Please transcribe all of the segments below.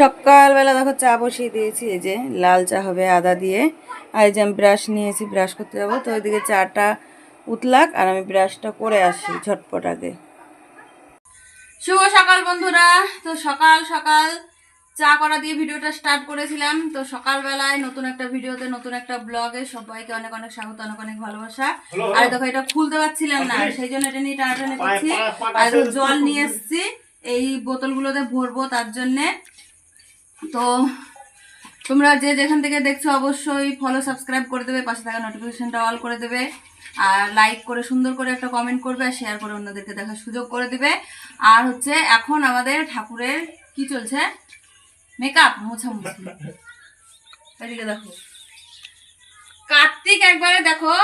সকালবেলা দেখো চা বসিয়ে দিয়েছি এই যে লাল চা হবে আদা দিয়ে। আর এই যে আমি ব্রাশ নিয়েছি ব্রাশ করতে যাব তো ওইদিকে চাটা উতলাক আর আমি ব্রাশটা করে আসি ঝটপট আগে। শুভ সকাল বন্ধুরা তো সকাল সকাল চা করা দিয়ে ভিডিওটা স্টার্ট করেছিলাম তো সকালবেলায় নতুন একটা ভিডিওতে নতুন একটা ব্লগে সবাইকে অনেক অনেক স্বাগত অনেক অনেক ভালোবাসা। আর দেখো এটা খুলতে পারছিলাম না সেই জন্য এটা নিয়ে টানাটানি করছি। আর জল নিয়ে এসেছি এই বোতলগুলোতে ভরবো তার জন্যে। তো তোমরা যে যেখান থেকে দেখছ অবশ্যই ফলো সাবস্ক্রাইব করে দেবে, পাশে থাকা নোটিফিকেশনটা অল করে দেবে। আর লাইক করে, সুন্দর করে একটা কমেন্ট করবে আর শেয়ার করে অন্যদেরকে দেখার সুযোগ করে দেবে। আর হচ্ছে এখন আমাদের ঠাকুরের কি চলছে? মেকআপ মোছামুছি। এদিকে দেখো। কার্তিক একবারে দেখো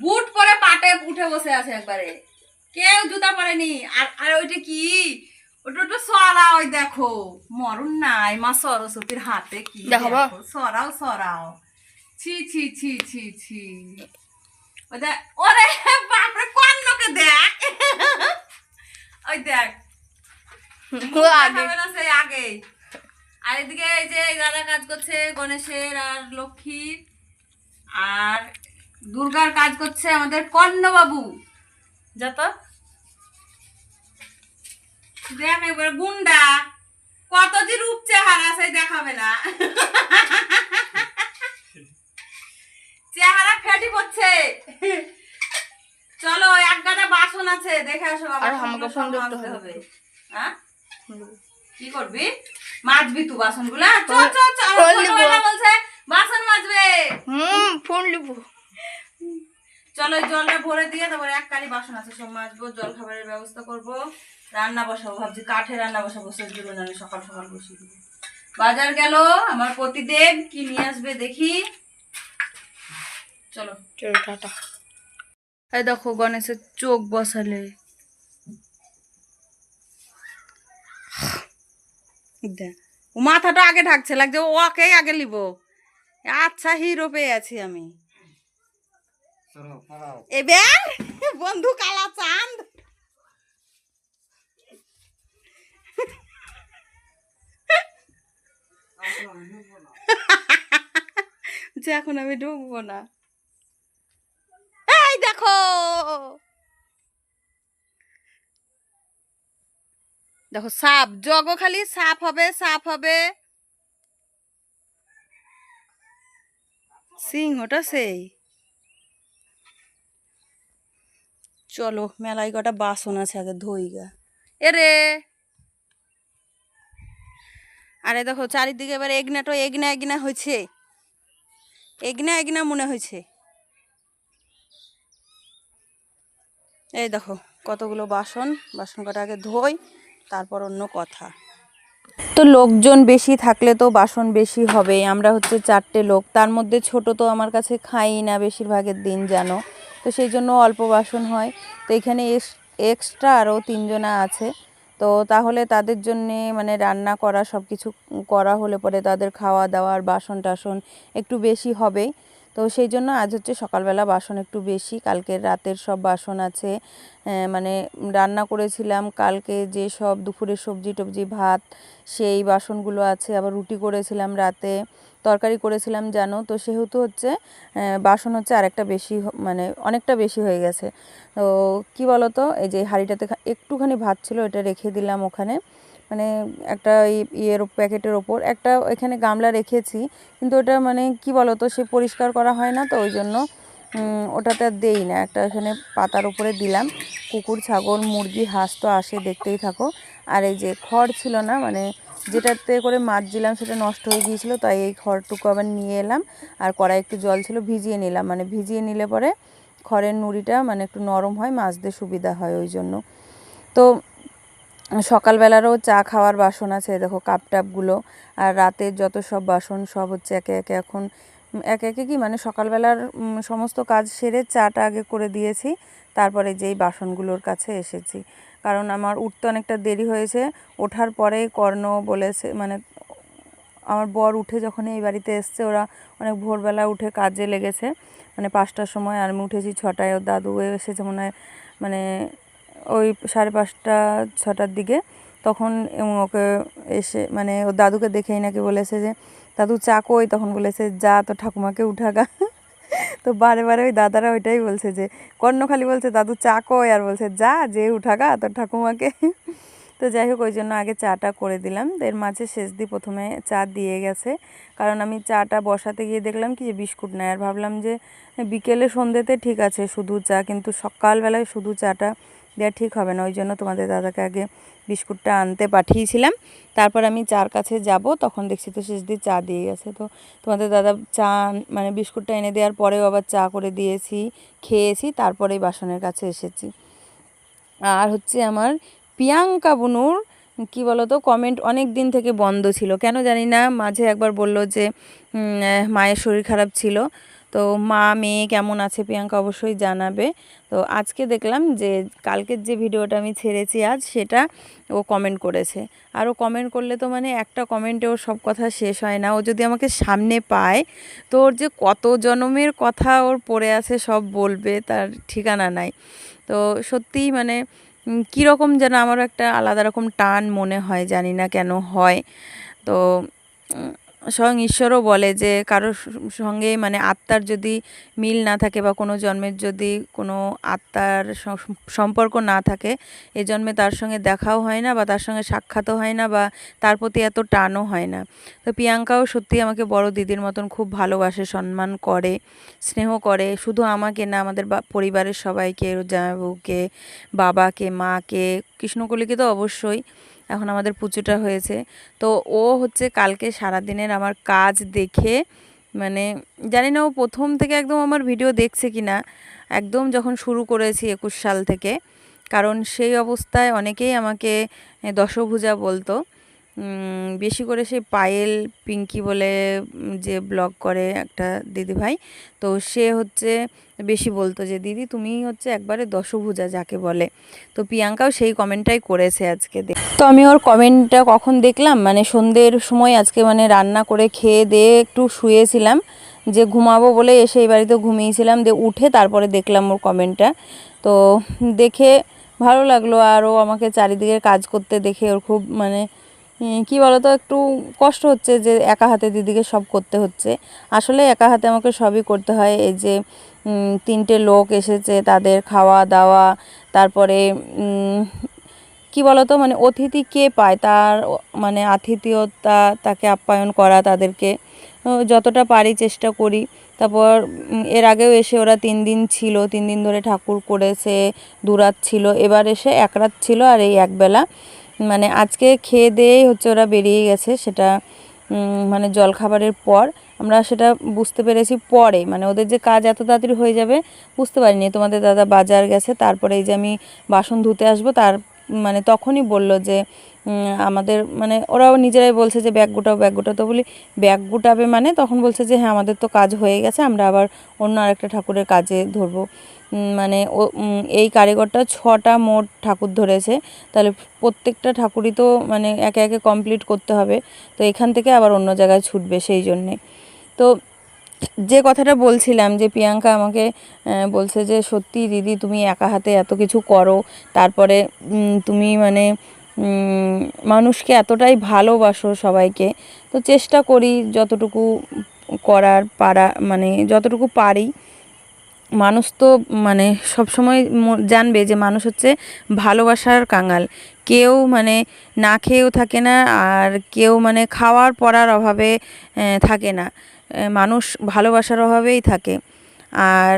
বুট পরে পাটে উঠে বসে আছে একবারে। কেউ জুতা পরেনি। আর আর ওইটা কি? ওটা সরা ওই দেখো। মরণ নাই মা সরস্বতীর হাতে কি দেখো সরাও সরাও। ছি ছি ছি ছি ছি। ওই দেখ ওরে বাপরে দেখ। ওই দেখ। আগে। আর এদিকে এই যে দাদা কাজ করছে গণেশের আর লক্ষ্মীর। আর দুর্গার কাজ করছে আমাদের কর্ণবাবু। যত দেখ একবার গুন্ডা কত যে রূপ চেহারা সেই দেখাবে না। চেহারা ফেটি পড়ছে। চলো এক গাদা বাসন আছে দেখে আসো আর আমাকে ফোন করতে হবে। হ্যাঁ? কি করবি? মাজবি তুই বাসনগুলা বলছে বাসন মাজবে। হুম ফোন লিবো। চলো জলটা ভরে দিয়ে তারপরে এক কালি বাসন আছে সব মাজবো জল খাবারের ব্যবস্থা করব। রান্না বসাবো ভাবছি কাঠে রান্না বসাবো সে দিব না সকাল সকাল বসিয়ে দিব। বাজার গেল আমার পতিদেব কি নিয়ে আসবে দেখি। চলো। চলো টাটা। এই দেখো গণেশের চোখ বসালে। মাথাটা আগে ঢাকছে লাগছে ও ওকেই আগে লিব আচ্ছা হিরো পেয়ে আছি আমি। এবার বন্ধু কালা চাঁদ। যে এখন আমি ঢুকবো না। এই দেখো! দেখো, সাপ। জগ খালি সাপ হবে সাপ হবে। সিংহটা সেই। চলো, মেলায় কটা বাসন আছে, আগে ধইগা। এরে আরে দেখো, চারিদিকে এবার এগনাটো এগনা এগনা হয়েছে। এগনা এগনা মনে হয়েছে। এই দেখো, কতগুলো বাসন বাসন কটা আগে ধোই, তারপর অন্য কথা। তো লোকজন বেশি থাকলে তো বাসন বেশি হবে, আমরা হচ্ছে চারটে লোক। তার মধ্যে ছোট তো আমার কাছে খাই না বেশিরভাগের দিন, জানো। তো সেই জন্য অল্প বাসন হয়। তো এখানে এক্সট্রা আরও তিনজনা আছে। তো তাহলে তাদের জন্যে মানে রান্না করা সব কিছু করা হলে পরে তাদের খাওয়া দাওয়ার বাসন টাসন একটু বেশি হবেই। তো সেই জন্য আজ হচ্ছে সকালবেলা বাসন একটু বেশি, কালকের রাতের সব বাসন আছে। মানে রান্না করেছিলাম, কালকে যে সব দুপুরের সবজি টবজি, ভাত, সেই বাসনগুলো আছে। আবার রুটি করেছিলাম রাতে, তরকারি করেছিলাম, জানো? তো সেহেতু হচ্ছে বাসন হচ্ছে আরেকটা বেশি মানে অনেকটা বেশি হয়ে গেছে। তো কি বলো তো এই যে হাঁড়িটাতে একটুখানি ভাত ছিল এটা রেখে দিলাম ওখানে। মানে একটা ইয়ের প্যাকেটের ওপর। একটা এখানে গামলা রেখেছি, কিন্তু ওটা মানে কি বলো তো সে পরিষ্কার করা হয় না তো ওই জন্য ওটাতে আর দেই না। একটা এখানে পাতার উপরে দিলাম। কুকুর, ছাগল, মুরগি, হাঁস তো আসে, দেখতেই থাকো। আর এই যে খড় ছিল না মানে যেটাতে করে মাছ দিলাম, সেটা নষ্ট হয়ে গিয়েছিল, তাই এই খড়টুকু আবার নিয়ে এলাম। আর কড়াই একটু জল ছিল, ভিজিয়ে নিলাম। মানে ভিজিয়ে নিলে পরে খড়ের নুড়িটা মানে একটু নরম হয় মাছদের সুবিধা হয় ওই জন্য তো সকালবেলারও চা খাওয়ার বাসন আছে দেখো কাপ টাপগুলো আর রাতের যত সব বাসন, সব হচ্ছে একে একে এখন একে একে কি মানে সকালবেলার সমস্ত কাজ সেরে চাটা আগে করে দিয়েছি, তারপরে যেই বাসনগুলোর কাছে এসেছি। কারণ আমার উঠতে অনেকটা দেরি হয়েছে, ওঠার পরে কর্ণ বলেছে মানে আমার বর উঠে যখন এই বাড়িতে এসছে, ওরা অনেক ভোরবেলা উঠে কাজে লেগেছে। মানে পাঁচটার সময় আর আমি উঠেছি ছটায়, ওর দাদু এসেছে মনে হয় মানে ওই সাড়ে পাঁচটা, ছটার দিকে তখন ওকে এসে মানে ওর দাদুকে দেখেই নাকি বলেছে যে, দাদু চা কই? তখন বলেছে, যা তো ঠাকুমাকে উঠাগা তো বারে বারে ওই দাদারা ওইটাই বলছে যে, কর্ণখালি বলছে, দাদু চা কই? আর বলছে, যা, যে উঠাগা তোর ঠাকুমাকে। তো যাই হোক, ওই জন্য আগে চাটা করে দিলাম। এর মাঝে শেষ দিয়ে প্রথমে চা দিয়ে গেছে। কারণ আমি চাটা বসাতে গিয়ে দেখলাম কি যে বিস্কুট নেয় আর ভাবলাম যে, বিকেলে সন্ধ্যেতে ঠিক আছে, শুধু চা। কিন্তু সকালবেলায় শুধু চাটা দেওয়া ঠিক হবে না, ওই জন্য তোমাদের দাদাকে আগে বিস্কুটটা আনতে পাঠিয়েছিলাম। তারপর আমি চার কাছে যাব, তখন দেখছি তো শেষ দিয়ে চা দিয়ে গেছে। তো তোমাদের দাদা চা মানে বিস্কুটটা এনে দেওয়ার পরেও আবার চা করে দিয়েছি, খেয়েছি তারপরেই বাসনের কাছে এসেছি। আর হচ্ছে আমার প্রিয়াঙ্কা বুনুর, কি বলতো কমেন্ট অনেক দিন থেকে বন্ধ ছিল। কেন জানি না, মাঝে একবার বলল যে মায়ের শরীর খারাপ ছিল। তো মা, মেয়ে কেমন আছে প্রিয়াঙ্কা অবশ্যই জানাবে। তো আজকে দেখলাম যে কালকের যে ভিডিওটা আমি ছেড়েছি আজ, সেটা ও কমেন্ট করেছে। আর ও কমেন্ট করলে তো মানে একটা কমেন্টে ওর সব কথা শেষ হয় না। ও যদি আমাকে সামনে পায়, তো ওর যে কত জনমের কথা ওর পড়ে আছে, সব বলবে, তার ঠিকানা নাই। তো সত্যিই মানে কীরকম যেন আমার একটা আলাদা রকম টান মনে হয়, জানি না কেন হয়। তো স্বয়ং ঈশ্বরও বলে যে কারোর সঙ্গে মানে আত্মার যদি মিল না থাকে বা কোনো জন্মের যদি কোনো আত্মার সম্পর্ক না থাকে, এ জন্মে তার সঙ্গে দেখাও হয় না বা তার সঙ্গে সাক্ষাৎও হয় না বা তার প্রতি এত টানও হয় না। তো প্রিয়াঙ্কাও সত্যি আমাকে বড় দিদির মতন খুব ভালোবাসে, সম্মান করে, স্নেহ করে। শুধু আমাকে না, আমাদের পরিবারের সবাইকে জামাইবাবুকে বাবাকে, মাকে, কৃষ্ণকলিকে তো অবশ্যই। এখন আমাদের পুজোটা হয়েছে। তো ও হচ্ছে কালকে সারাদিনের আমার কাজ দেখে মানে জানি না ও প্রথম থেকে একদম আমার ভিডিও দেখছে কি না একদম যখন শুরু করেছি একুশ সাল থেকে, কারণ সেই অবস্থায় অনেকেই আমাকে দশভুজা বলতো। বেশি করে সেই পায়েল পিঙ্কি বলে যে ব্লগ করে একটা দিদিভাই, তো সে হচ্ছে বেশি বলতো যে, দিদি, তুমি হচ্ছে একবারে দশভুজা যাকে বলে। তো প্রিয়াঙ্কাও সেই কমেন্টটাই করেছে আজকে তো আমি ওর কমেন্টটা কখন দেখলাম? মানে সন্ধ্যের সময় আজকে মানে রান্না করে খেয়ে দিয়ে একটু শুয়েছিলাম, যে ঘুমাবো বলে এসে এই বাড়িতে ঘুমিয়েছিলাম, দিয়ে উঠে তারপরে দেখলাম ওর কমেন্টটা। তো দেখে ভালো লাগল, আর ও আমাকে চারিদিকে কাজ করতে দেখে ওর খুব মানে কি বলতো, একটু কষ্ট হচ্ছে যে একা হাতে দিদিকে সব করতে হচ্ছে। আসলে একা হাতে আমাকে সবই করতে হয়। এই যে তিনটে লোক এসেছে, তাদের খাওয়া দাওয়া, তারপরে কি বলতো মানে অতিথি কে পায়? তার মানে আতিথেয়তা, তাকে আপ্যায়ন করা, তাদেরকে যতটা পারি চেষ্টা করি। তারপর এর আগেও এসে ওরা তিন দিন ছিল, তিন দিন ধরে ঠাকুর করেছে, দুরাত ছিল। এবার এসে এক রাত ছিল আর এই একবেলা। মানে আজকে খেয়ে দিয়েই হচ্ছে ওরা বেরিয়ে গেছে, সেটা মানে জলখাবারের পর। আমরা সেটা বুঝতে পেরেছি পরে মানে ওদের যে কাজ এত তাড়াতাড়ি হয়ে যাবে বুঝতে পারিনি। তোমাদের দাদা বাজার গেছে, তারপরে এই যে আমি বাসন ধুতে আসব, তার মানে তখনই বলল যে আমাদের মানে ওরাও নিজেরাই বলছে যে ব্যাগ গোটাও ব্যাগ গোটাও। তো বলি, ব্যাগ গোটাবে মানে তখন বলছে যে হ্যাঁ আমাদের তো কাজ হয়ে গেছে, আমরা আবার অন্য আরেকটা ঠাকুরের কাজে ধরবো। মানে ও এই কারিগরটা ছটা মোট ঠাকুর ধরেছে। তাহলে প্রত্যেকটা ঠাকুরই তো মানে একে একে কমপ্লিট করতে হবে। তো এখান থেকে আবার অন্য জায়গায় ছুটবে সেই জন্যে। তো যে কথাটা বলছিলাম যে প্রিয়াঙ্কা আমাকে বলছে যে, সত্যি দিদি, তুমি একা হাতে এত কিছু করো। তারপরে তুমি মানে মানুষকে এতটাই ভালোবাসো সবাইকে। তো চেষ্টা করি যতটুকু করার পারা মানে যতটুকু পারি। মানুষ তো মানে সবসময় জানবে যে মানুষ হচ্ছে ভালোবাসার কাঙাল। কেউ মানে না খেয়েও থাকে না আর কেউ মানে খাওয়ার পরার অভাবে থাকে না। মানুষ ভালোবাসার অভাবেই থাকে। আর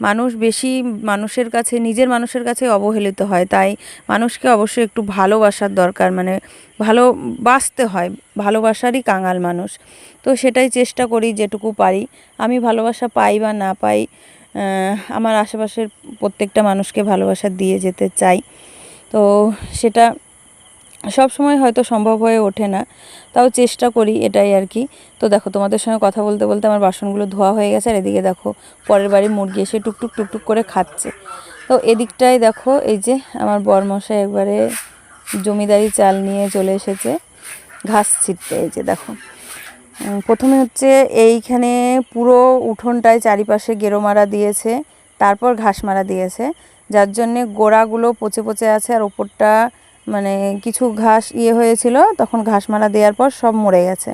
মানুষ বেশি মানুষের কাছে, নিজের মানুষের কাছে অবহেলিত হয়। তাই মানুষকে অবশ্যই একটু ভালোবাসার দরকার মানে ভালোবাসতে হয়, ভালোবাসারই কাঙাল মানুষ। তো সেটাই চেষ্টা করি যেটুকু পারি। আমি ভালোবাসা পাই বা না পাই আমার আশেপাশের প্রত্যেকটা মানুষকে ভালোবাসা দিয়ে যেতে চাই। তো সেটা সব সময় হয়তো সম্ভব হয়ে ওঠে না, তাও চেষ্টা করি এটাই আর কি। তো দেখো, তোমাদের সঙ্গে কথা বলতে বলতে আমার বাসনগুলো ধোয়া হয়ে গেছে, আর এদিকে দেখো, পরের বাড়ি মুরগি এসে টুকটুক টুকটুক করে খাচ্ছে। তো এদিকটায় দেখো, এই যে আমার বরমশাই একবারে জমিদারি চাল নিয়ে চলে এসেছে, ঘাস ছিটতে, এই যে দেখো। প্রথমে হচ্ছে এইখানে পুরো উঠোনটায় চারিপাশে গেরো মারা দিয়েছে, তারপর ঘাস মারা দিয়েছে, যার জন্যে গোড়াগুলো পচে পচে আছে, আর ওপরটা মানে কিছু ঘাস ইয়ে হয়েছিল, তখন ঘাস মারা দেওয়ার পর সব মরে গেছে।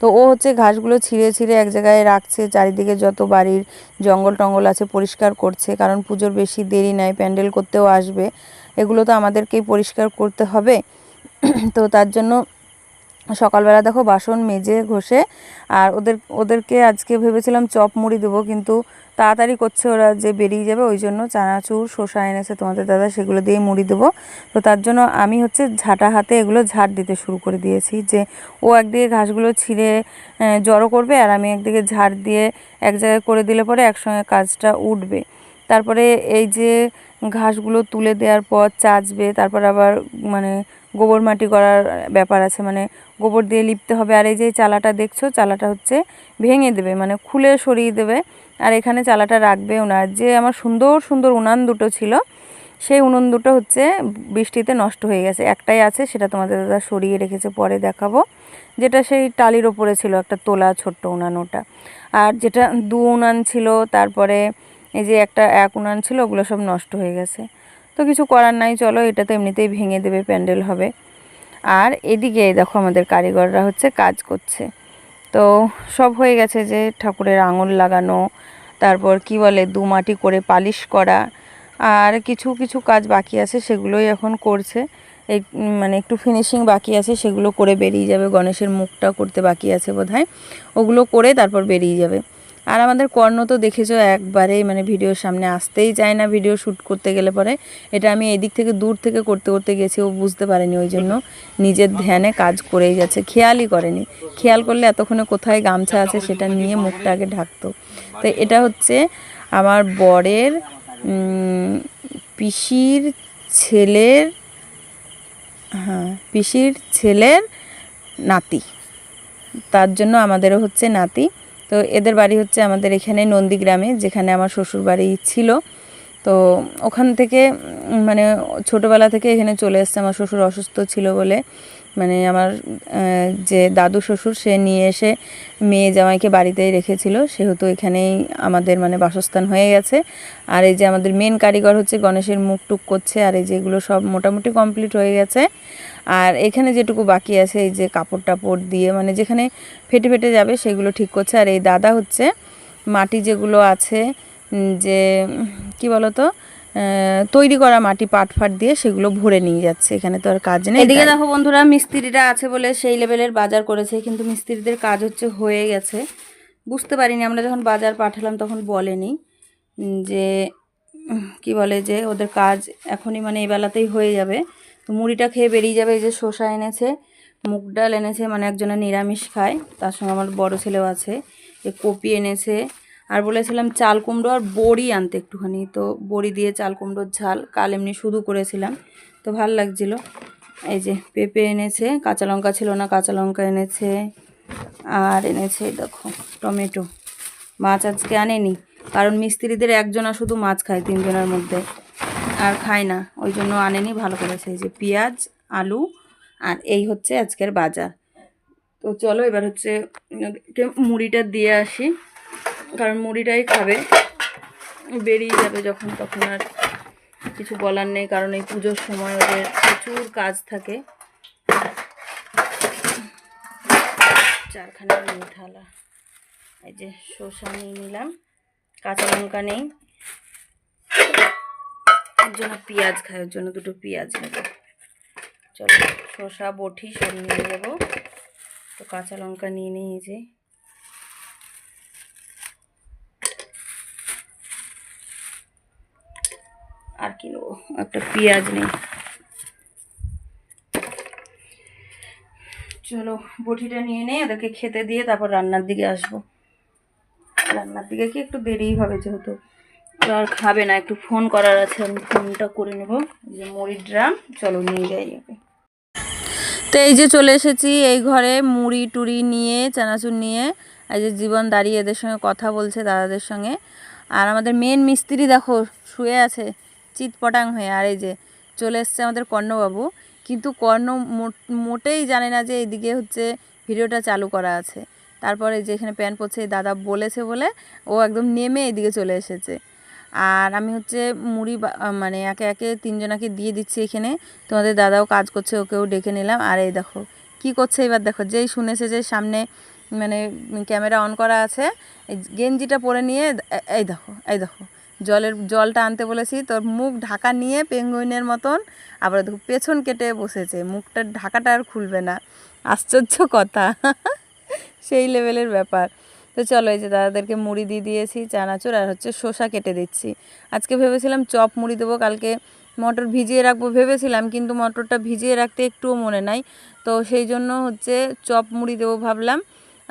তো ও হচ্ছে ঘাসগুলো ছিঁড়ে ছিঁড়ে এক জায়গায় রাখছে, চারিদিকে যত বাড়ির জঙ্গল টঙ্গল আছে পরিষ্কার করছে, কারণ পুজোর বেশি দেরি নাই, প্যান্ডেল করতেও আসবে। এগুলো তো আমাদেরকেই পরিষ্কার করতে হবে। তো তার জন্য সকালবেলা দেখো বাসন মেজে ঘষে, আর ওদের, ওদেরকে আজকে ভেবেছিলাম চপ মুড়ি দেবো, কিন্তু তাড়াতাড়ি করছে ওরা যে বেরিয়ে যাবে, ওই জন্য চানাচুর, শসা এনেছে তোমাদের দাদা, সেগুলো দিয়ে মুড়ি দেবো। তো তার জন্য আমি হচ্ছে ঝাঁটা হাতে এগুলো ঝাড় দিতে শুরু করে দিয়েছি যে ও একদিকে ঘাসগুলো ছিঁড়ে জড়ো করবে আর আমি একদিকে ঝাড় দিয়ে এক জায়গায় করে দিলে পরে একসঙ্গে কাজটা উঠবে। তারপরে এই যে ঘাসগুলো তুলে দেওয়ার পর চাচবে, তারপর আবার মানে গোবর মাটি করার ব্যাপার আছে মানে গোবর দিয়ে লিপতে হবে। আর এই যে চালাটা দেখছ, চালাটা হচ্ছে ভেঙে দেবে মানে খুলে সরিয়ে দেবে। আর এখানে চালাটা রাখবে ওনার যে আমার সুন্দর সুন্দর উনান দুটো ছিল, সেই উনুন দুটো হচ্ছে বৃষ্টিতে নষ্ট হয়ে গেছে। একটাই আছে, সেটা তোমাদের দাদা সরিয়ে রেখেছে, পরে দেখাবো। যেটা সেই টালির ওপরে ছিল, একটা তোলা ছোট্ট উনান ওটা। আর যেটা দু উনান ছিল, তারপরে এই যে একটা এক উনান ছিল, ওগুলো সব নষ্ট হয়ে গেছে। তো কিছু করার নাই, চলো, এটা তো এমনিতেই ভেঙে দেবে, প্যান্ডেল হবে। আর এদিকে দেখো আমাদের কারিগররা হচ্ছে কাজ করছে। তো সব হয়ে গেছে যে ঠাকুরের আঙুল লাগানো, তারপর কি বলে দু মাটি করে পালিশ করা, আর কিছু কিছু কাজ বাকি আছে সেগুলোই এখন করছে। এই মানে একটু ফিনিশিং বাকি আছে সেগুলো করে বেরিয়ে যাবে, গণেশের মুখটা করতে বাকি আছে বোধহয়। ওগুলো করে তারপর বেরিয়ে যাবে। আর আমাদের কর্ণ তো দেখেছ একবারেই মানে ভিডিওর সামনে আসতেই চায় না ভিডিও শ্যুট করতে গেলে পরে। এটা আমি এদিক থেকে দূর থেকে করতে করতে গেছি, ও বুঝতে পারেনি ওই জন্য। নিজের ধ্যানে কাজ করেই যাচ্ছে, খেয়ালই করেনি। খেয়াল করলে এতক্ষণে কোথায় গামছা আছে সেটা নিয়ে মুখটা আগে ঢাকতো। তো এটা হচ্ছে আমার বরের পিসির ছেলের হ্যাঁ পিসির ছেলের নাতি। তার জন্য আমাদেরও হচ্ছে নাতি। তো এদের বাড়ি হচ্ছে আমাদের এখানে নন্দীগ্রামে, যেখানে আমার শ্বশুর বাড়ি ছিল। তো ওখান থেকে মানে ছোটোবেলা থেকে এখানে চলে এসছে। আমার শ্বশুর অসুস্থ ছিল বলে মানে আমার যে দাদু শ্বশুর, সে নিয়ে এসে মেয়ে জামাইকে বাড়িতেই রেখেছিল। সেহেতু এখানেই আমাদের মানে বাসস্থান হয়ে গেছে। আর এই যে আমাদের মেন কারিগর হচ্ছে গণেশের মুখ টুক করছে, আর এই যেগুলো সব মোটামুটি কমপ্লিট হয়ে গেছে। আর এখানে যেটুকু বাকি আছে, এই যে কাপড় টাপড় দিয়ে মানে যেখানে ফেটে ফেটে যাবে সেগুলো ঠিক করছে। আর এই দাদা হচ্ছে মাটি যেগুলো আছে যে, কি বলতো তৈরি করা মাটি পাট ফাট দিয়ে সেগুলো ভরে নিয়ে যাচ্ছে। এখানে তো আর কাজ নেই। এদিকে দেখো বন্ধুরা, মিস্ত্রিরা আছে বলে সেই লেভেলের বাজার করেছে, কিন্তু মিস্ত্রিদের কাজ হচ্ছে হয়ে গেছে। বুঝতে পারিনি, আমরা যখন বাজার পাঠালাম তখন বলেনি যে কি বলে যে, ওদের কাজ এখনই মানে এই বেলাতেই হয়ে যাবে। তো মুড়িটা খেয়ে বেরিয়ে যাবে এই যে শসা এনেছে, মুগ ডাল এনেছে মানে একজনে নিরামিষ খায়, তার সঙ্গে আমার বড় ছেলেও আছে, এ কপি এনেছে, আর বলেছিলাম চাল কুমড়ো আর বড়ি আনতে একটুখানি, তো বড়ি দিয়ে চাল কুমড়োর ঝাল, কাল এমনি শুধু করেছিলাম, তো ভালো লাগছিল। এই যে পেঁপে এনেছে, কাঁচা লঙ্কা ছিল না, কাঁচা লঙ্কা এনেছে, আর এনেছে দেখো টমেটো, মাছ আজকে আনেনি, কারণ মিস্ত্রিদের একজনা শুধু মাছ খায় তিনজনের মধ্যে আর খায় না, ওই জন্য আনেনি, ভালো করেছে যে পেঁয়াজ, আলু আর এই হচ্ছে আজকের বাজার। তো চলো এবার হচ্ছে মুড়িটা দিয়ে আসি, কারণ মুড়িটাই খাবে। বেরিয়ে যাবে যখন, তখন আর কিছু বলার নেই, কারণ এই পুজোর সময় ওদের প্রচুর কাজ থাকে। চারখানা থালা। এই যে শসা নিয়ে নিলাম, কাঁচা লঙ্কা নেই। ওর জন্য পেঁয়াজ খাই ওর জন্য দুটো পেঁয়াজ নেব। চলো, শসা, বটি সব নিয়ে যাব তো কাঁচা লঙ্কা নিয়ে নিয়েছি আর কি নেব? একটা পেঁয়াজ নেই। চলো, বটিটা নিয়ে নেই, ওদেরকে খেতে দিয়ে তারপর রান্নার দিকে আসব। রান্নার দিকে কি একটু দেরিই হবে যেহেতু। ওরা আর খাবে না, একটু ফোন করার আছে, আমি ফোনটা করে নেব। যে মুড়ির ড্রাম চলো নিয়ে যাই তো এই যে চলে এসেছি এই ঘরে মুড়ি টুড়ি নিয়ে, চানাচুর নিয়ে। এই যে জীবন দাঁড়িয়ে এদের সঙ্গে কথা বলছে, দাদাদের সঙ্গে। আর আমাদের মেন মিস্ত্রি দেখো, শুয়ে আছে, চিৎপটাং হয়ে। আর এই যে চলে এসছে আমাদের কর্ণবাবু। কিন্তু কর্ণ মোটেই জানে না যে এইদিকে হচ্ছে ভিডিওটা চালু করা আছে। তারপরে যে এখানে প্যান পড়ছে দাদা বলেছে বলে ও একদম নেমে এদিকে চলে এসেছে। আর আমি হচ্ছে মুড়ি মানে একে একে তিনজনাকে দিয়ে দিচ্ছি এখানে। তোমাদের দাদাও কাজ করছে, ওকেও ডেকে নিলাম। আর এই দেখো, কি করছে এবার দেখো, যেই শুনেছে যে সামনে মানে ক্যামেরা অন করা আছে গেঞ্জিটা পরে নিয়ে এই দেখো এই দেখো, জলের, জলটা আনতে বলেছি, তোর মুখ ঢাকা নিয়ে পেঙ্গুইনের মতন, আবার দেখো পেছন কেটে বসেছে মুখটা ঢাকাটা আর খুলবে না। আশ্চর্য কথা, সেই লেভেলের ব্যাপার। তো চলো এই যে দাদাদেরকে মুড়ি দিয়ে দিয়েছি, চানাচুর আর হচ্ছে শসা কেটে দিচ্ছি। আজকে ভেবেছিলাম চপ মুড়ি দেবো, কালকে মটর ভিজিয়ে রাখব ভেবেছিলাম, কিন্তু মটরটা ভিজিয়ে রাখতে একটুও মনে নাই। তো সেই জন্য হচ্ছে চপ মুড়ি দেবো ভাবলাম,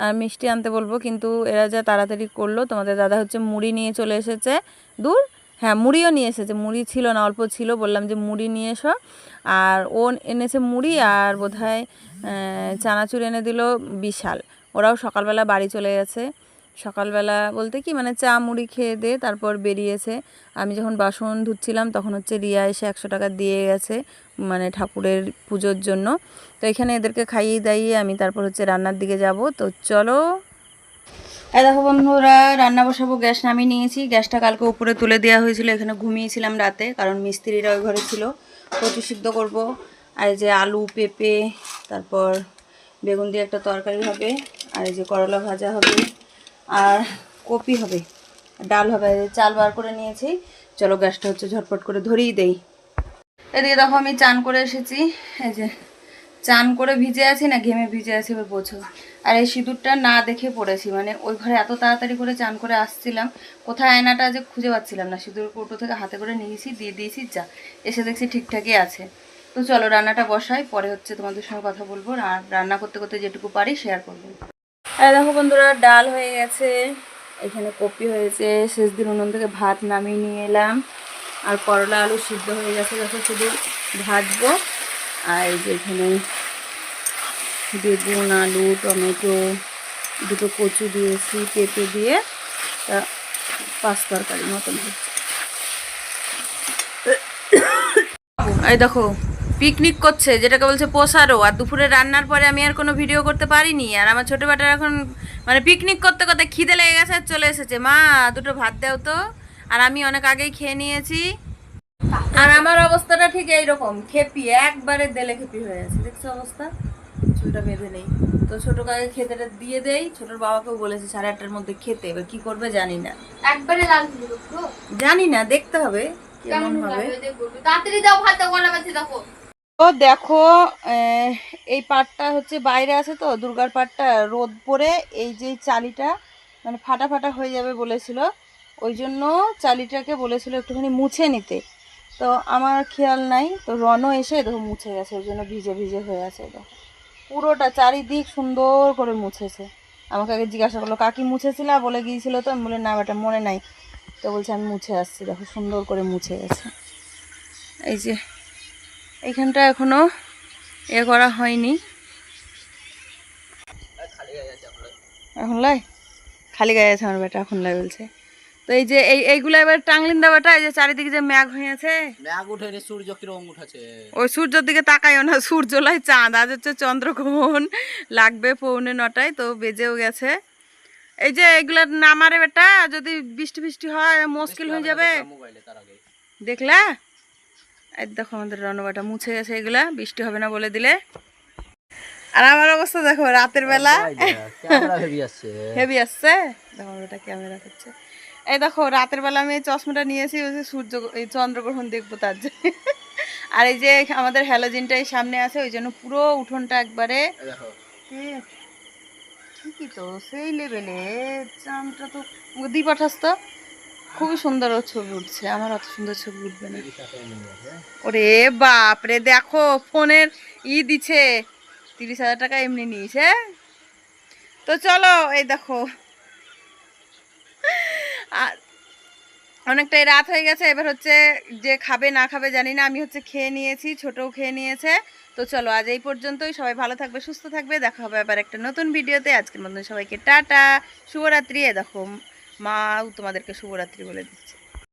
আর মিষ্টি আনতে বলব, কিন্তু এরা যা তাড়াতাড়ি করল, তোমাদের দাদা হচ্ছে মুড়ি নিয়ে চলে এসেছে। দূর? হ্যাঁ মুড়িও নিয়ে এসেছে, মুড়ি ছিল না, অল্প ছিল, বললাম যে মুড়ি নিয়ে এসো। আর ও এনেছে মুড়ি, আর বোধহয় চানাচুর এনে দিল বিশাল। ওরাও সকালবেলা বাড়ি চলে গেছে। সকালবেলা বলতে কি মানে চা মুড়ি খেয়ে দিয়ে তারপর বেরিয়েছে। আমি যখন বাসন ধুচ্ছিলাম তখন হচ্ছে রিয়া এসে একশো টাকা দিয়ে গেছে মানে ঠাকুরের পুজোর জন্য। তো এখানে এদেরকে খাইয়ে দাইয়ে আমি তারপর হচ্ছে রান্নার দিকে যাব। তো চলো। দেখো বন্ধুরা, রান্না বসাবো, গ্যাস নামিয়ে নিয়েছি। গ্যাসটা কালকে উপরে তুলে দেওয়া হয়েছিল, এখানে ঘুমিয়েছিলাম রাতে, কারণ মিস্ত্রিরা ওই ঘরে ছিল। কচু সিদ্ধ করব। আর যে আলু, পেঁপে, তারপর বেগুন দিয়ে একটা তরকারি হবে। আর এই যে করলা ভাজা হবে, আর কপি হবে, ডাল হবে চাল বার করে নিয়েছি। চলো গ্যাসটা হচ্ছে ঝটপট করে ধরিয়ে দেই। এদিকে দেখো আমি চান করে এসেছি, এই যে চান করে ভিজে আছি না, ঘেমে ভিজে আছি এবার বোঝো। আর এই সিঁদুরটা না দেখে পড়েছি মানে ওই ঘরে এত তাড়াতাড়ি করে চান করে আসছিলাম, কোথায় আয়নাটা যে খুঁজে পাচ্ছিলাম না। সিঁদুর কৌটো থেকে হাতে করে নিয়েছি, দিয়ে দিয়েছি, যা, এসে দেখছি ঠিকঠাকই আছে। তো চলো রান্নাটা বসাই, পরে হচ্ছে তোমাদের সঙ্গে কথা বলব, আর রান্না করতে করতে যেটুকু পারি শেয়ার করব। আর দেখো বন্ধুরা, ডাল হয়ে গেছে। এখানে কপি হয়েছে। শেষ দিন উনুন থেকে ভাত নামিয়ে নিয়ে এলাম। আর করলা আলু সিদ্ধ হয়ে গেছে যখন শুধু ভাজবো। আর এই যে এখানে বেগুন, আলু, টমেটো, দুটো কচু দিয়েছি পেঁপে দিয়ে। তা পাঁচ তরকারি মতন হচ্ছে এই দেখো পিকনিক করছে যেটাকে বলছে পোষারও আর দুপুরে রান্নার পরে আমি আর কোনো ভিডিও করতে পারিনি। আর আমার ছোটো বেটার এখন মানে পিকনিক করতে করতে খিদে লেগে গেছে আর চলে এসেছে। মা দুটো ভাত দাও তো। আর আমি অনেক আগেই খেয়ে নিয়েছি। আর আমার অবস্থাটা ঠিক এইরকম খেপি একবারে দেলে খেপি হয়ে আছে দেখছ অবস্থা? চুলটা বেঁধে নেই। তো ছোট কাকে খেতে দিয়ে দেই। ছোটর বাবাকেও বলেছে সাড়ে আটটার মধ্যে খেতে। এবার কি করবে জানি না। একবারে লাল জানি না দেখতে হবে কেমন হবে। তাড়াতাড়ি দাও ভাত দাও গলা দেখো। ও দেখো এই পাটটা হচ্ছে বাইরে আছে তো, দুর্গার পাটটা রোদ পড়ে, এই যে চালিটা মানে ফাটা ফাটা হয়ে যাবে বলেছিল। ওই জন্য চালিটাকে বলেছিল একটুখানি মুছে নিতে। তো আমার খেয়াল নাই, তো রনও এসে দেখো মুছে গেছে, ওই জন্য ভিজে ভিজে হয়ে আছে দেখো। পুরোটা চারিদিক সুন্দর করে মুছেছে। আমাকে আগে জিজ্ঞাসা করল, কাকি মুছেছিল? বলে গিয়েছিল তো, আমি বলে না বেটা, মনে নাই। তো বলছে, আমি মুছে আসছি, দেখো সুন্দর করে মুছে গেছে। এই যে এইখানটা এখনও এ করা হয়নি। এখন লাই? খালি গায়ে আছে আমার বেটা এখন লাই বলছে। তো এই যে এই এইগুলো এবার টাংলিন দা দেওয়াটা এই যে চারিদিকে যে ম্যাঘ হয়েছে ম্যাগ উঠে রে সূর্য কীরকম উঠেছে? ওই সূর্যের দিকে তাকাইও না সূর্য লাই চাঁদ। আজ হচ্ছে চন্দ্রগ্রহণ লাগবে পৌনে নটায় তো বেজেও গেছে। এই যে এগুলা নামারে বেটা যদি বৃষ্টি বৃষ্টি হয় মুশকিল হয়ে যাবে। দেখলা? এই দেখো আমাদের রনবাটা মুছে গেছে এগুলা বৃষ্টি হবে না বলে দিলে। আর আমার অবস্থা দেখো রাতের বেলা। হেভি আসছে। দেখো ওটা ক্যামেরা করছে এই দেখো রাতের বেলা আমি চশমাটা নিয়েছি ওই যে সূর্য এই চন্দ্রগ্রহণ দেখব তার জন্য আর এই যে আমাদের হ্যালোজিনটা এই সামনে আছে ওই জন্য পুরো উঠোনটা একবারে ঠিকই তো সেই লেভেলে চামটা তো দি পাঠাস তো। খুবই সুন্দর ওর ছবি উঠছে। আমার অত সুন্দর ছবি উঠবে না। ওরে বাপ রে দেখো, ফোনের ই দিছে। তিরিশ হাজার টাকা এমনি নিয়েছে তো চলো, এই দেখো। অনেকটাই রাত হয়ে গেছে, এবার হচ্ছে যে খাবে না খাবে জানি না, আমি হচ্ছে খেয়ে নিয়েছি, ছোটও খেয়ে নিয়েছে। তো চলো, আজ এই পর্যন্তই, সবাই ভালো থাকবে, সুস্থ থাকবে। দেখা হবে আবার একটা নতুন ভিডিওতে। আজকের মতন সবাইকে টাটা, শুভরাত্রি, এ দেখো। মাও তোমাদেরকে শুভরাত্রি বলে দিচ্ছে।